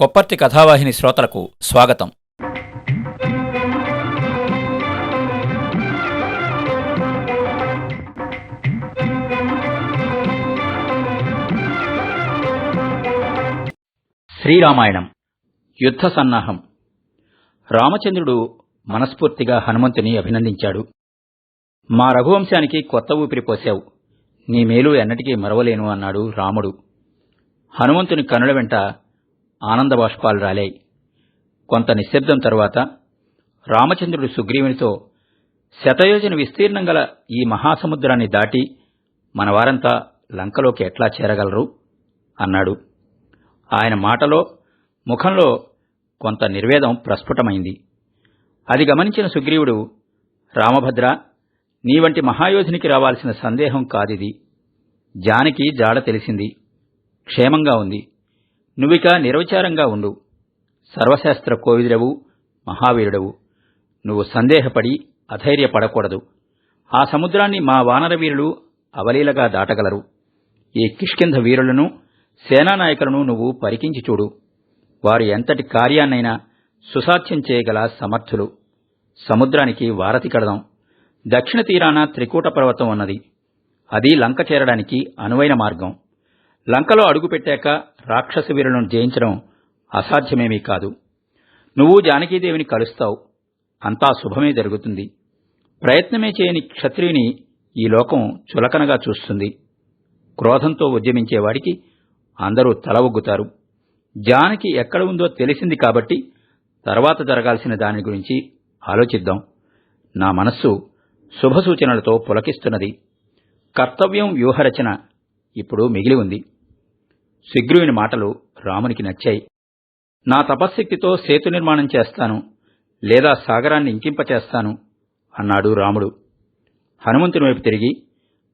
కొప్పర్తి కథావాహిని శ్రోతలకు స్వాగతం. శ్రీరామాయణం. యుద్ధ సన్నాహం. రామచంద్రుడు మనస్ఫూర్తిగా హనుమంతుని అభినందించాడు. మా రఘువంశానికి కొత్త ఊపిరి పోశావు. నీ మేలు ఎన్నటికీ మరవలేను అన్నాడు రాముడు. హనుమంతుని కనుల వెంట ఆనంద బాష్పాలు రాలాయి కొంత నిశ్శబ్దం తరువాత రామచంద్రుడు సుగ్రీవునితో శతయోజన విస్తీర్ణం గల ఈ మహాసముద్రాన్ని దాటి మన వారంతా లంకలోకి ఎట్లా చేరగలరు? అన్నాడు. ఆయన మాటలో ముఖంలో కొంత నిర్వేదం ప్రస్ఫుటమైంది. అది గమనించిన సుగ్రీవుడు రామభద్ర నీ వంటి మహాయోధునికి రావాల్సిన సందేహం కాదిది. జానకి జాడ తెలిసింది. క్షేమంగా ఉంది. నువ్విక నిర్విచారంగా ఉండు. సర్వశాస్త్ర కోవిదుడవు మహావీరుడవు. నువ్వు సందేహపడి అధైర్యపడకూడదు. ఆ సముద్రాన్ని మా వానర వీరులు అవలీలగా దాటగలరు. ఈ కిష్కింధ వీరులను సేనానాయకులను నువ్వు పరికించి చూడు. వారు ఎంతటి కార్యాన్నైనా సుసాధ్యం చేయగల సమర్థులు. సముద్రానికి వారతి కడదాం. దక్షిణ తీరాన త్రికూట పర్వతం ఉన్నది. అది లంక చేరడానికి అనువైన మార్గం. లంకలో అడుగుపెట్టాక రాక్షస వీరులను జయించడం అసాధ్యమేమీ కాదు. నువ్వు జానకీదేవిని కలుస్తావు. అంతా శుభమే జరుగుతుంది. ప్రయత్నమే చేయని క్షత్రియుని ఈ లోకం చులకనగా చూస్తుంది. క్రోధంతో ఉద్యమించేవాడికి అందరూ తల ఒగ్గుతారు. జానకి ఎక్కడ ఉందో తెలిసింది కాబట్టి తర్వాత జరగాల్సిన దాని గురించి ఆలోచిద్దాం. నా మనస్సు శుభసూచనలతో పులకిస్తున్నది. కర్తవ్యం వ్యూహరచన ఇప్పుడు మిగిలి ఉంది. సుగ్రీవుని మాటలు రామునికి నచ్చాయి. నా తపశ్శక్తితో సేతు నిర్మాణం చేస్తాను లేదా సాగరాన్ని ఇంకింపచేస్తాను అన్నాడు రాముడు. హనుమంతుని వైపు తిరిగి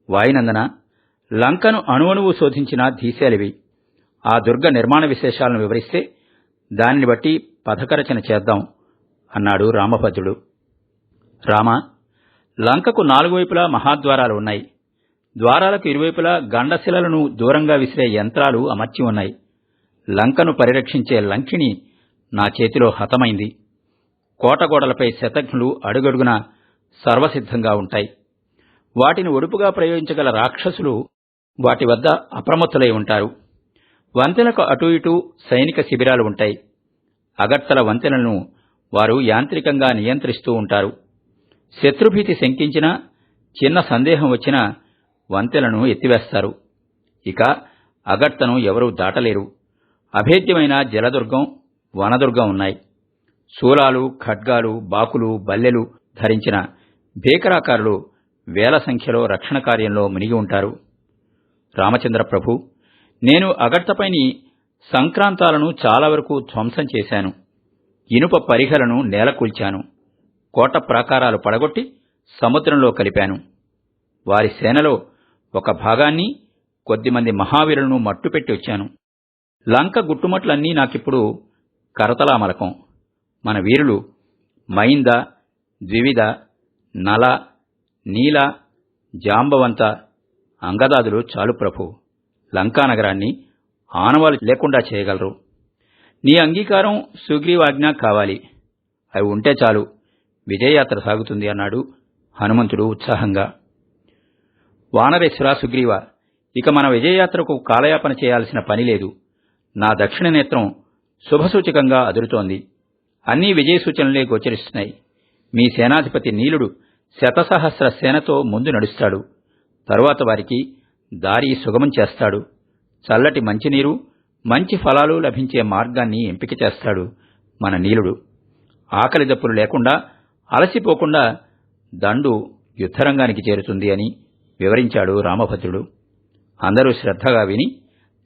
వాయునందన లంకను అణువణువు శోధించిన ధీశాలివి. ఆ దుర్గ నిర్మాణ విశేషాలను వివరిస్తే దానిని బట్టి పథకరచన చేద్దాం అన్నాడు రామభద్రుడు. రామ లంకకు నాలుగు వైపులా మహాద్వారాలు ఉన్నాయి. ద్వారాలకు ఇరువైపులా గండశిలలను దూరంగా విసిరే యంత్రాలు అమర్చి ఉన్నాయి. లంకను పరిరక్షించే లంకిణి నా చేతిలో హతమైంది. కోటగోడలపై శతఘ్నులు అడుగడుగున సర్వసిద్ధంగా ఉంటాయి. వాటిని ఒడుపుగా ప్రయోగించగల రాక్షసులు వాటి వద్ద అప్రమత్తులై ఉంటారు. వంతెనకు అటు ఇటు సైనిక శిబిరాలు ఉంటాయి. అగట్టల వంతెనలను వారు యాంత్రికంగా నియంత్రిస్తూ ఉంటారు. శత్రుభీతి శంకించినా చిన్న సందేహం వచ్చినా వంతెలను ఎత్తివేస్తారు. ఇక అగడ్తను ఎవరూ దాటలేరు. అభేద్యమైన జలదుర్గం వనదుర్గం ఉన్నాయి. శూలాలు ఖడ్గాలు బాకులు బల్లెలు ధరించిన భీకరాకారులు వేల సంఖ్యలో రక్షణ కార్యంలో మునిగి ఉంటారు. రామచంద్ర ప్రభు నేను అగట్టపైని సంక్రాంతాలను చాలా వరకు ధ్వంసం చేశాను. ఇనుప పరిఘలను నేలకూల్చాను కోట ప్రాకారాలు పడగొట్టి సముద్రంలో కలిపాను. వారి సేనలో ఒక భాగాన్ని కొద్దిమంది మహావీరులను మట్టుపెట్టి వచ్చాను. లంక గుట్టుమట్లన్నీ నాకిప్పుడు కరతలామలకం మన వీరులు మైంద ద్వివిధ నల నీల జాంబవంత అంగదాదులు చాలు ప్రభు. లంకానగరాన్ని ఆనవాలు లేకుండా చేయగలరు. నీ అంగీకారం సుగ్రీవాజ్ఞ కావాలి. అవి ఉంటే చాలు. విజయయాత్ర సాగుతుంది అన్నాడు హనుమంతుడు ఉత్సాహంగా. వానరేశ్వర సుగ్రీవ ఇక మన విజయయాత్రకు కాలయాపన చేయాల్సిన పని లేదు. నా దక్షిణ నేత్రం శుభసూచకంగా అదురుతోంది. అన్నీ విజయ సూచనలే గోచరిస్తున్నాయి. మీ సేనాధిపతి నీలుడు శతసహస్ర సేనతో ముందు నడుస్తాడు. తరువాత వారికి దారి సుగమం చేస్తాడు. చల్లటి మంచినీరు మంచి ఫలాలు లభించే మార్గాన్ని ఎంపిక చేస్తాడు మన నీలుడు. ఆకలి దప్పులు లేకుండా అలసిపోకుండా దండు యుద్ధరంగానికి చేరుతుంది అని వివరించాడు రామభద్రుడు. అందరూ శ్రద్ధగా విని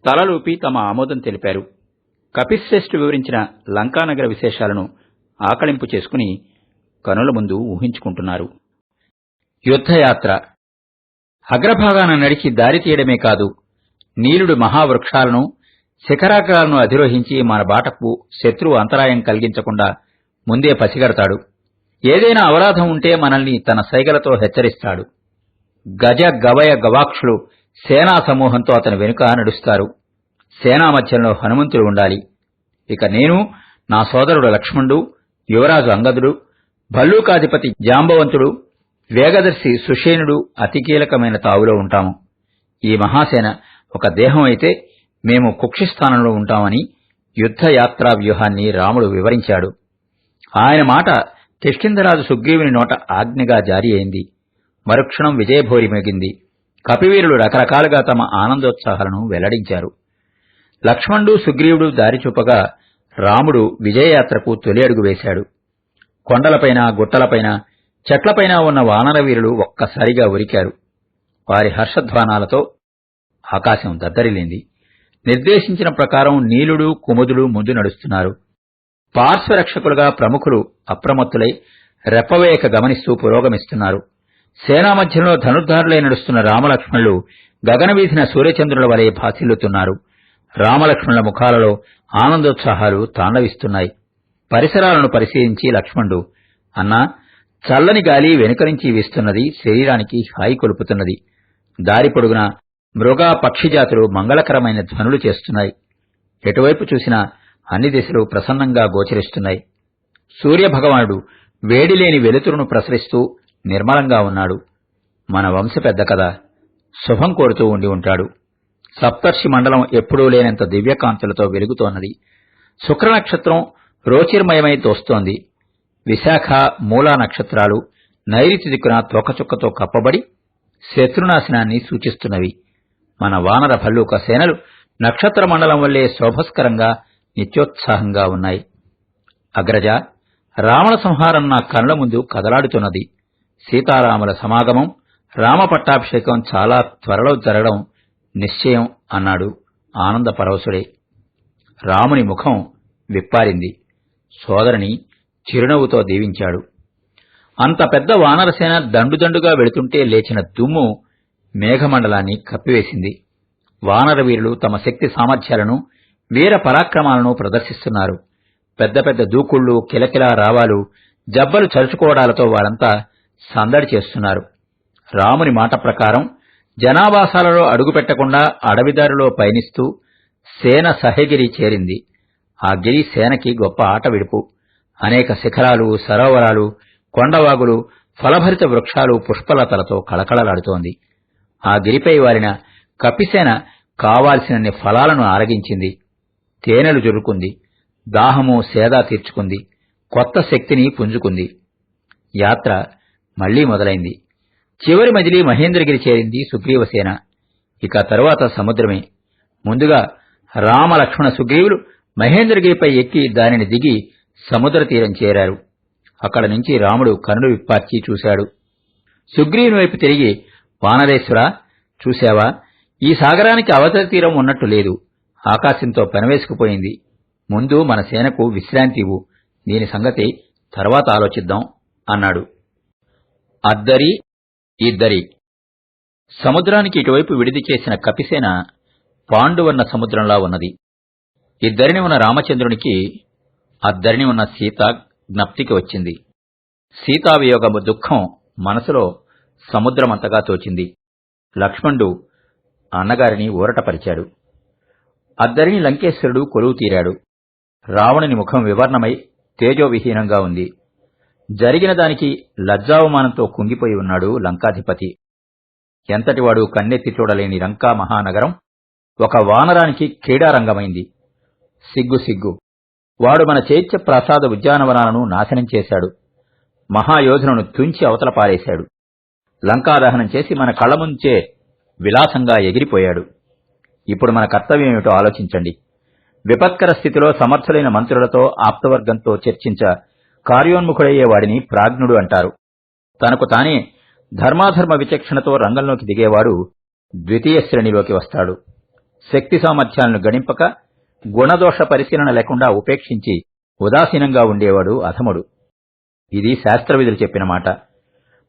తలలూపి తమ ఆమోదం తెలిపారు. కపిశ్రేష్ఠు వివరించిన లంకానగర విశేషాలను ఆకళింపు చేసుకుని కనుల ముందు ఊహించుకుంటున్నారు. యుద్ధయాత్ర. అగ్రభాగాన నడిచి దారి తీయడమే కాదు నీలుడు మహావృక్షాలను శిఖరాగ్రాలను అధిరోహించి మన బాటకు శత్రువు అంతరాయం కలిగించకుండా ముందే పసిగడతాడు. ఏదైనా అవరాధం ఉంటే మనల్ని తన సైగలతో హెచ్చరిస్తాడు. గజ గవయ గవాక్షులు సేనా సమూహంతో అతని వెనుక నడుస్తారు. సేనా మధ్యంలో హనుమంతుడు ఉండాలి. ఇక నేను నా సోదరుడు లక్ష్మణుడు యువరాజు అంగదుడు భల్లూకాధిపతి జాంబవంతుడు వేగదర్శి సుషేనుడు అతి కీలకమైన తావులో ఉంటాము. ఈ మహాసేన ఒక దేహం అయితే మేము కుక్షిస్థానంలో ఉంటామని యుద్ధ యాత్రా వ్యూహాన్ని రాముడు వివరించాడు. ఆయన మాట కిష్కిందరాజు సుగ్రీవుని నోట ఆజ్ఞగా జారీ అయింది. మరుక్షణం విజయభోరి మెగింది కపివీరులు రకరకాలుగా తమ ఆనందోత్సాహాలను వెల్లడించారు. లక్ష్మణుడు సుగ్రీవుడు దారి చూపగా రాముడు విజయయాత్రకు తొలి అడుగు వేశాడు. కొండలపైన గుట్టలపైన చెట్లపైన ఉన్న వానరవీరులు ఒక్కసారిగా ఉరికారు. వారి హర్షధ్వానాలతో ఆకాశం దద్దరిలింది నిర్దేశించిన ప్రకారం నీలుడు కుముదులు ముందు నడుస్తున్నారు. పార్శ్వరక్షకులుగా ప్రముఖులు అప్రమత్తులై రెప్పవేయక గమనిస్తూ పురోగమిస్తున్నారు. సేనా మధ్యంలో ధనుర్ధారులై నడుస్తున్న రామలక్ష్మణులు గగనవీధిన సూర్యచంద్రుల వలె భాసిల్లుతున్నారు రామలక్ష్మణుల ముఖాలలో ఆనందోత్సాహాలు తాండవిస్తున్నాయి. పరిసరాలను పరిశీలించి లక్ష్మణుడు అన్నా చల్లని గాలి వెనుక నుంచి వీస్తున్నది శరీరానికి హాయి కొలుపుతున్నది. దారి పొడుగున మృగ పక్షి జాతులు మంగళకరమైన ధ్వనులు చేస్తున్నాయి. ఎటువైపు చూసినా అన్ని దిశలు ప్రసన్నంగా గోచరిస్తున్నాయి. సూర్యభగవానుడు వేడిలేని వెలుతురును ప్రసరిస్తూ నిర్మలంగా ఉన్నాడు. మన వంశ పెద్ద కదా. శుభం కోరుతూ ఉండి ఉంటాడు. సప్తర్షి మండలం ఎప్పుడూ లేనంత దివ్యకాంతులతో వెలుగుతోన్నది. శుక్ర నక్షత్రం రోచిర్మయమై తోస్తోంది. విశాఖ మూలా నక్షత్రాలు నైరుతి దిక్కున తోకచుక్కతో కప్పబడి శత్రునాశనాన్ని సూచిస్తున్నవి. మన వానర భల్లూక సేనలు నక్షత్ర మండలం వల్లే శోభస్కరంగా నిత్యోత్సాహంగా ఉన్నాయి. అగ్రజ రావణ సంహారం నా కళ్ళ ముందు కదలాడుతున్నది. సీతారాముల సమాగమం రామ పట్టాభిషేకం చాలా త్వరలో జరగడం నిశ్చయం అన్నాడు ఆనందపరవశుడే రాముని ముఖం విప్పారింది. సోదరిని చిరునవ్వుతో దీవించాడు. అంత పెద్ద వానరసేన దండుదండుగా వెళుతుంటే లేచిన దుమ్ము మేఘమండలాన్ని కప్పివేసింది. వానరవీరులు తమ శక్తి సామర్థ్యాలను వీర పరాక్రమాలను ప్రదర్శిస్తున్నారు. పెద్ద పెద్ద దూకుళ్ళు కిలకిలా రావాలు జబ్బలు చరుచుకోవడాలతో వారంతా సందడి చేస్తున్నారు. రాముని మాట ప్రకారం జనావాసాలలో అడుగుపెట్టకుండా అడవిదారిలో పయనిస్తూ సేన సహగిరి చేరింది. ఆ గిరి సేనకి గొప్ప ఆట విడుపు. అనేక శిఖరాలు సరోవరాలు కొండవాగులు ఫలభరిత వృక్షాలు పుష్పలతలతో కళకళలాడుతోంది. ఆ గిరిపై వారిన కపిసేన కావాల్సినన్ని ఫలాలను ఆరగించింది. తేనెలు జురుకుంది. దాహము సేదా తీర్చుకుంది. కొత్త శక్తిని పుంజుకుంది. యాత్ర మళ్ళీ మొదలైంది. చివరి మజిలీ మహేంద్రగిరి చేరింది సుగ్రీవసేన ఇక తరువాత సముద్రమే. ముందుగా రామలక్ష్మణ సుగ్రీవులు మహేంద్రగిరిపై ఎక్కి దానిని దిగి సముద్ర తీరం చేరారు. అక్కడ నుంచి రాముడు కనులు విప్పార్చి చూశాడు. సుగ్రీవుని వైపు తిరిగి వానరేశ్వర చూశావా? ఈ సాగరానికి అవతల తీరం ఉన్నట్టు లేదు. ఆకాశంతో పెనవేసుకుపోయింది. ముందు మన సేనకు విశ్రాంతి ఇవ్వు. దీని సంగతి తర్వాత ఆలోచిద్దాం అన్నాడు. అద్దరి ఇద్దరి. సముద్రానికి ఇటువైపు విడిది చేసిన కపిసేన పాండువర్ణ సముద్రంలా ఉన్నది. ఇద్దరిని ఉన్న రామచంద్రునికి అద్దరిని ఉన్న సీత జ్ఞప్తికి వచ్చింది. సీతావియోగము దుఃఖం మనసులో సముద్రమంతగా తోచింది. లక్ష్మణుడు అన్నగారిని ఊరటపరిచాడు. అద్దరిని లంకేశ్వరుడు కొలువు తీరాడు రావణుని ముఖం వివర్ణమై తేజోవిహీనంగా ఉంది. జరిగిన దానికి లజ్జావమానంతో కుంగిపోయి ఉన్నాడు లంకాధిపతి. ఎంతటివాడు కన్నెత్తి చూడలేని లంకా మహానగరం ఒక వానరానికి క్రీడారంగమైంది. సిగ్గు సిగ్గు. వాడు మన చైత్య ప్రసాద ఉద్యానవనాలను నాశనం చేశాడు. మహాయోధులను తుంచి అవతల పారేశాడు. లంకాదహనం చేసి మన కళ్ళ ముంచే విలాసంగా ఎగిరిపోయాడు. ఇప్పుడు మన కర్తవ్యం ఏమిటో ఆలోచించండి. విపత్కర స్థితిలో సమర్థులైన మంత్రులతో ఆప్తవర్గంతో చర్చించ కార్యోన్ముఖుడయ్యే వాడిని ప్రాజ్ఞుడు అంటారు. తనకు తానే ధర్మాధర్మ విచక్షణతో రంగంలోకి దిగేవాడు ద్వితీయ శ్రేణిలోకి వస్తాడు. శక్తి సామర్థ్యాలను గణింపక గుణదోష పరిశీలన లేకుండా ఉపేక్షించి ఉదాసీనంగా ఉండేవాడు అధముడు. ఇది శాస్త్రవిధులు చెప్పిన మాట.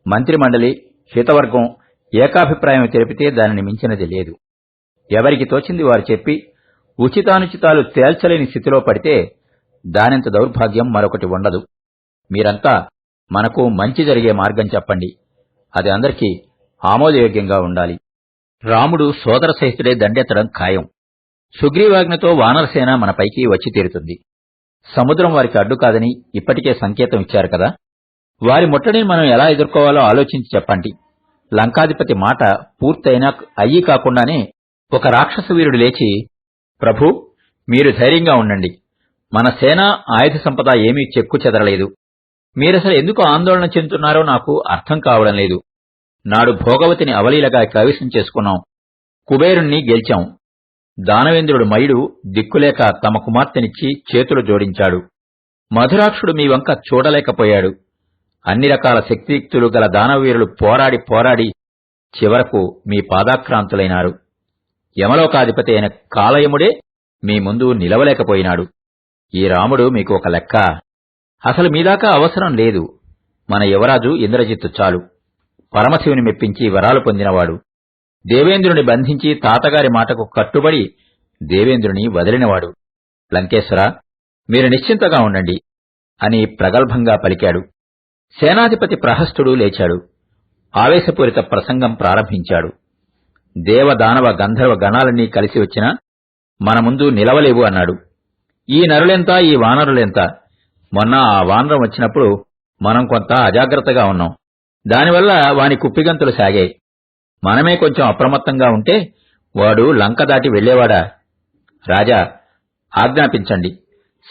మంత్రిమండలి హితవర్గం ఏకాభిప్రాయం తెలిపితే దానిని మించినది లేదు. ఎవరికి తోచింది వారు చెప్పి ఉచితానుచితాలు తేల్చలేని స్థితిలో పడితే దానింత దౌర్భాగ్యం మరొకటి ఉండదు. మీరంతా మనకు మంచి జరిగే మార్గం చెప్పండి. అది అందరికీ ఆమోదయోగ్యంగా ఉండాలి. రాముడు సోదర సహితుడే దండెత్తడం ఖాయం. సుగ్రీవాజ్ఞతో వానరసేన మనపైకి వచ్చి తీరుతుంది. సముద్రం వారికి అడ్డు కాదని ఇప్పటికే సంకేతం ఇచ్చారు కదా? వారి ముట్టడిని మనం ఎలా ఎదుర్కోవాలో ఆలోచించి చెప్పండి. లంకాధిపతి మాట పూర్తయినా అయ్యి కాకుండానే ఒక రాక్షస వీరుడు లేచి ప్రభు మీరు ధైర్యంగా ఉండండి. మన సేన ఆయుధ సంపద ఏమీ చెక్కు చెదరలేదు. మీరసలు ఎందుకు ఆందోళన చెందుతున్నారో నాకు అర్థం కావడం లేదు. నాడు భోగవతిని అవలీలగా కవిసం చేసుకున్నాం. కుబేరుణ్ణి గెలిచాం. దానవేంద్రుడు మయుడు దిక్కులేక తమ కుమార్తెనిచ్చి చేతులు జోడించాడు. మధురాక్షుడు మీ వంక చూడలేకపోయాడు. అన్ని రకాల శక్తియుక్తులు గల దానవీరులు పోరాడి పోరాడి చివరకు మీ పాదాక్రాంతులైనారు. యమలోకాధిపతి అయిన కాలయముడే మీ ముందు నిలవలేకపోయినాడు. ఈ రాముడు మీకు ఒక లెక్క. అసలు మీదాకా అవసరం లేదు. మన యువరాజు ఇంద్రజిత్తు చాలు. పరమశివుని మెప్పించి వరాలు పొందినవాడు. దేవేంద్రుని బంధించి తాతగారి మాటకు కట్టుబడి దేవేంద్రుని వదిలినవాడు. లంకేశ్వర మీరు నిశ్చింతగా ఉండండి అని ప్రగల్భంగా పలికాడు. సేనాధిపతి ప్రహస్తుడు లేచాడు. ఆవేశపూరిత ప్రసంగం ప్రారంభించాడు. దేవదానవ గంధర్వ గణాలన్నీ కలిసి వచ్చినా మన ముందు నిలవలేవు అన్నాడు. ఈ నరులెంత ఈ వానరులెంత? మొన్న ఆ వానరం వచ్చినప్పుడు మనం కొంత అజాగ్రత్తగా ఉన్నాం. దానివల్ల వాని కుప్పిగంతులు సాగాయి. మనమే కొంచెం అప్రమత్తంగా ఉంటే వాడు లంక దాటి వెళ్ళేవాడా రాజా ఆజ్ఞాపించండి.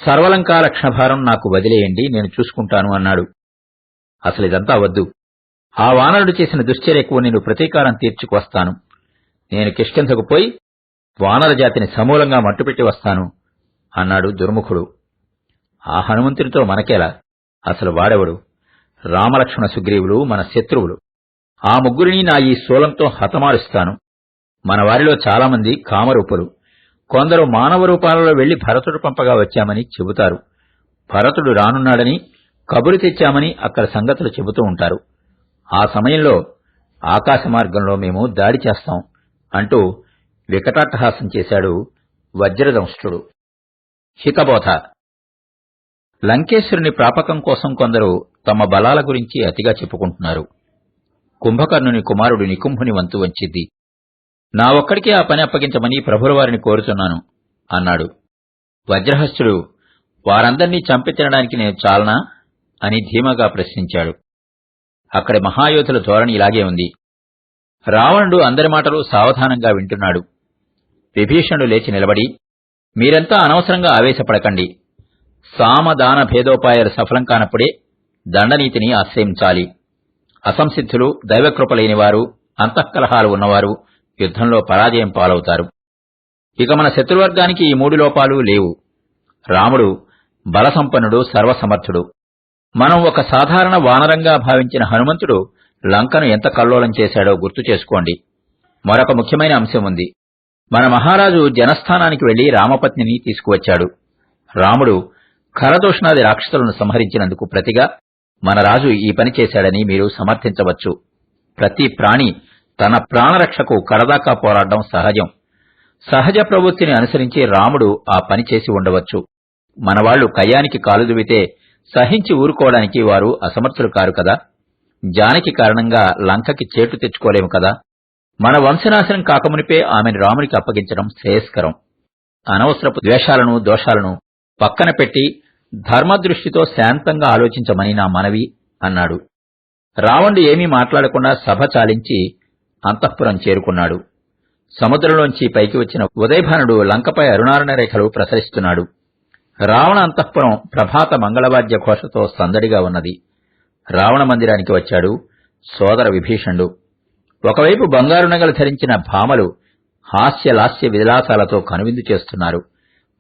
సర్వలంకా క్షణభారం నాకు వదిలేయండి నేను చూసుకుంటాను అన్నాడు. అసలు ఇదంతా వద్దు. ఆ వానరుడు చేసిన దుశ్చర్యకు నేను ప్రతీకారం తీర్చుకువస్తాను నేను కిష్కింధకు పోయి వానర జాతిని సమూలంగా మట్టుపెట్టి వస్తాను అన్నాడు దుర్ముఖుడు. ఆ హనుమంతునితో మనకేలా? అసలు వాడెవడు? రామలక్ష్మణ సుగ్రీవులు మన శత్రువులు. ఆ ముగ్గురిని నా ఈ శూలంతో హతమారుస్తాను. మన వారిలో చాలామంది కామరూపులు. కొందరు మానవ రూపాలలో వెళ్ళి భరతుడు పంపగా వచ్చామని చెబుతారు. భరతుడు రానున్నాడని కబురు తెచ్చామని అక్కడ సంగతులు చెబుతూ ఉంటారు. ఆ సమయంలో ఆకాశ మార్గంలో మేము దాడి చేస్తాం అంటూ వికటాట్టహాసం చేశాడు వజ్రదంష్టుడు హికబోధ లంకేశ్వరుని ప్రాపకం కోసం కొందరు తమ బలాల గురించి అతిగా చెప్పుకుంటున్నారు. కుంభకర్ణుని కుమారుడు నికుంభుని వంతు వంచిద్ది నా ఒక్కడికే ఆ పని అప్పగించమని ప్రభులవారిని కోరుతున్నాను అన్నాడు. వజ్రహస్తుడు వారందర్నీ చంపి తినడానికి నేను చాలనా? అని ధీమాగా ప్రశ్నించాడు. అక్కడి మహాయోధుల ధోరణి ఇలాగే ఉంది. రావణుడు అందరి మాటలు సావధానంగా వింటున్నాడు. విభీషణుడు లేచి నిలబడి మీరంతా అనవసరంగా ఆవేశపడకండి. సామదాన భేదోపాయాలు సఫలం కానప్పుడే దండనీతిని ఆశ్రయించాలి. అసంసిద్ధులు దైవకృప వారు అంతఃకలహాలు ఉన్నవారు యుద్ధంలో పరాజయం పాలవుతారు. ఇక మన శత్రువర్గానికి ఈ మూడు లోపాలు లేవు. రాముడు బలసంపన్నుడు సర్వసమర్థుడు. మనం ఒక సాధారణ వానరంగా భావించిన హనుమంతుడు లంకను ఎంత కల్లోలం చేశాడో గుర్తు చేసుకోండి. మరొక ముఖ్యమైన అంశం ఉంది. మన మహారాజు జనస్థానానికి వెళ్ళి రామపత్నిని తీసుకువచ్చాడు. రాముడు ఖరదోషణాది రాక్షసులను సంహరించినందుకు ప్రతిగా మన రాజు ఈ పని చేశాడని మీరు సమర్థించవచ్చు. ప్రతి ప్రాణి తన ప్రాణరక్షకు కడదాకా పోరాడడం సహజం. సహజ ప్రవృత్తిని అనుసరించి రాముడు ఆ పని చేసి ఉండవచ్చు. మనవాళ్ళు కయ్యానికి కాలు దువితే సహించి ఊరుకోవడానికి వారు అసమర్థులు కారు కదా? జానకి కారణంగా లంకకి చేటు తెచ్చుకోలేము కదా? మన వంశనాశనం కాకమునిపే ఆమెను రామునికి అప్పగించడం శ్రేయస్కరం. అనవసరపు ద్వేషాలను దోషాలను పక్కన పెట్టి ధర్మదృష్టితో శాంతంగా ఆలోచించమని నా మనవి అన్నాడు. రావణుడు ఏమీ మాట్లాడకుండా సభ చాలించి అంతఃపురం చేరుకున్నాడు. సముద్రంలోంచి పైకి వచ్చిన ఉదయభానుడు లంకపై అరుణారుణ రేఖలు ప్రసరిస్తున్నాడు. రావణ అంతఃపురం ప్రభాత మంగళవాద్య ఘోషతో సందడిగా ఉన్నది. రావణ మందిరానికి వచ్చాడు సోదర విభీషణుడు. ఒకవైపు బంగారు నగలు ధరించిన భామలు హాస్యలాస్య విలాసాలతో కనువిందు చేస్తున్నారు.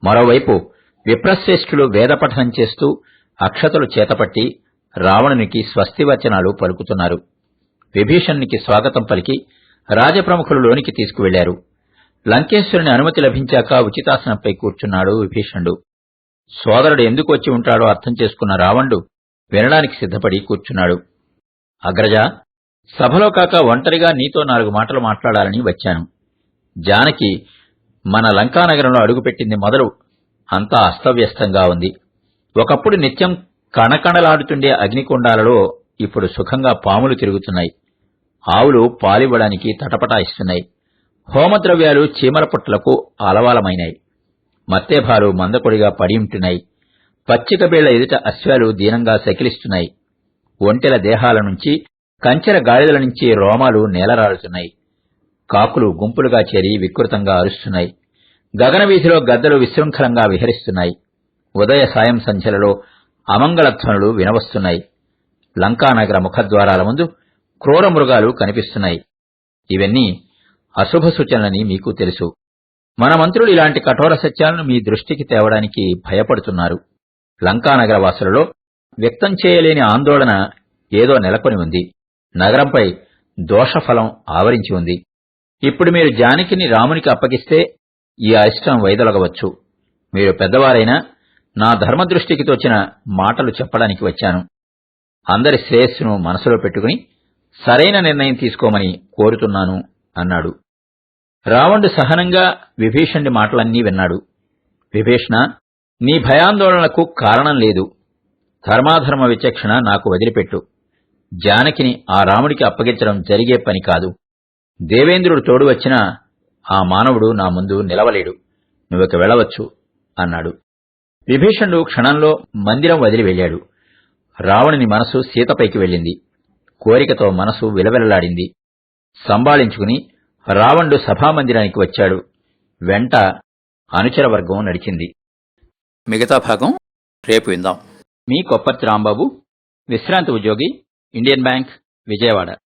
మరోవైపు విప్రశ్రేష్ఠులు వేదపఠనం చేస్తూ అక్షతలు చేతపట్టి రావణునికి స్వస్తివచనాలు పలుకుతున్నారు. విభీషణునికి స్వాగతం పలికి రాజప్రముఖులు లోనికి తీసుకువెళ్ళారు. లంకేశ్వరుని అనుమతి లభించాక ఉచితాసనంపై కూర్చున్నాడు విభీషణుడు. సోదరుడు ఎందుకు వచ్చి ఉంటాడో అర్థం చేసుకున్న రావణుడు వినడానికి సిద్ధపడి కూర్చున్నాడు. అగ్రజ సభలో కాక ఒంటరిగా నీతో నాలుగు మాటలు మాట్లాడాలని వచ్చాను. జానకి మన లంకానగరంలో అడుగుపెట్టింది మొదలు అంతా అస్తవ్యస్తంగా ఉంది. ఒకప్పుడు నిత్యం కణకణలాడుతుండే అగ్నికొండాలలో ఇప్పుడు సుఖంగా పాములు తిరుగుతున్నాయి. ఆవులు పాలివ్వడానికి తటపటాయిస్తున్నాయి. హోమద్రవ్యాలు చీమల పుట్టలకు అలవాలమైనాయి. మత్తేభాలు మందకొడిగా పడియుంటున్నాయి. పచ్చిక బీళ్ళ ఎదుట అశ్వాలు దీనంగా శకిలిస్తున్నాయి ఒంటెల దేహాల నుంచి కంచెర గాడిదల నుంచి రోమాలు నేలరాలుతున్నాయి. కాకులు గుంపులుగా చేరి వికృతంగా అరుస్తున్నాయి. గగనవీధిలో గద్దలు విశృంఖలంగా విహరిస్తున్నాయి. ఉదయ సాయం సంచలలో అమంగళధ్వనులు వినవస్తున్నాయి. లంకానగర ముఖద్వారాల ముందు క్రూర మృగాలు కనిపిస్తున్నాయి. ఇవన్నీ అశుభ సూచనలని మీకు తెలుసు. మన మంత్రులు ఇలాంటి కఠోర సత్యాలను మీ దృష్టికి తేవడానికి భయపడుతున్నారు. లంకానగర వాసులలో వ్యక్తం చేయలేని ఆందోళన ఏదో నెలకొని ఉంది. నగరంపై దోషఫలం ఆవరించి ఉంది. ఇప్పుడు మీరు జానకిని రామునికి అప్పగిస్తే ఈ అయిష్టం వైదొలగవచ్చు. మీరు పెద్దవారైనా నా ధర్మదృష్టికి తోచిన మాటలు చెప్పడానికి వచ్చాను. అందరి శ్రేయస్సును మనసులో పెట్టుకుని సరైన నిర్ణయం తీసుకోమని కోరుతున్నాను అన్నాడు. రావణుడు సహనంగా విభీషణుడి మాటలన్నీ విన్నాడు. విభీషణ నీ భయాందోళనలకు కారణం లేదు. ధర్మాధర్మ విచక్షణ నాకు వదిలిపెట్టు. జానకిని ఆ రాముడికి అప్పగించడం జరిగే పని కాదు. దేవేంద్రుడు తోడు వచ్చినా ఆ మానవుడు నా ముందు నిలవలేడు. నువ్విక వెళ్ళవచ్చు అన్నాడు. విభీషణుడు క్షణంలో మందిరం వదిలి వెళ్ళాడు. రావణుని మనసు సీతపైకి వెళ్ళింది. కోరికతో మనసు విలవిలలాడింది. సంబాళించుకుని రావణుడు సభామందిరానికి వచ్చాడు. వెంట అనుచర వర్గం నడిచింది. మిగతా భాగం రేపు విందాం. మీ కొప్పర్తి రాంబాబు విశ్రాంతి ఉద్యోగి ఇండియన్ బ్యాంక్ విజయవాడ.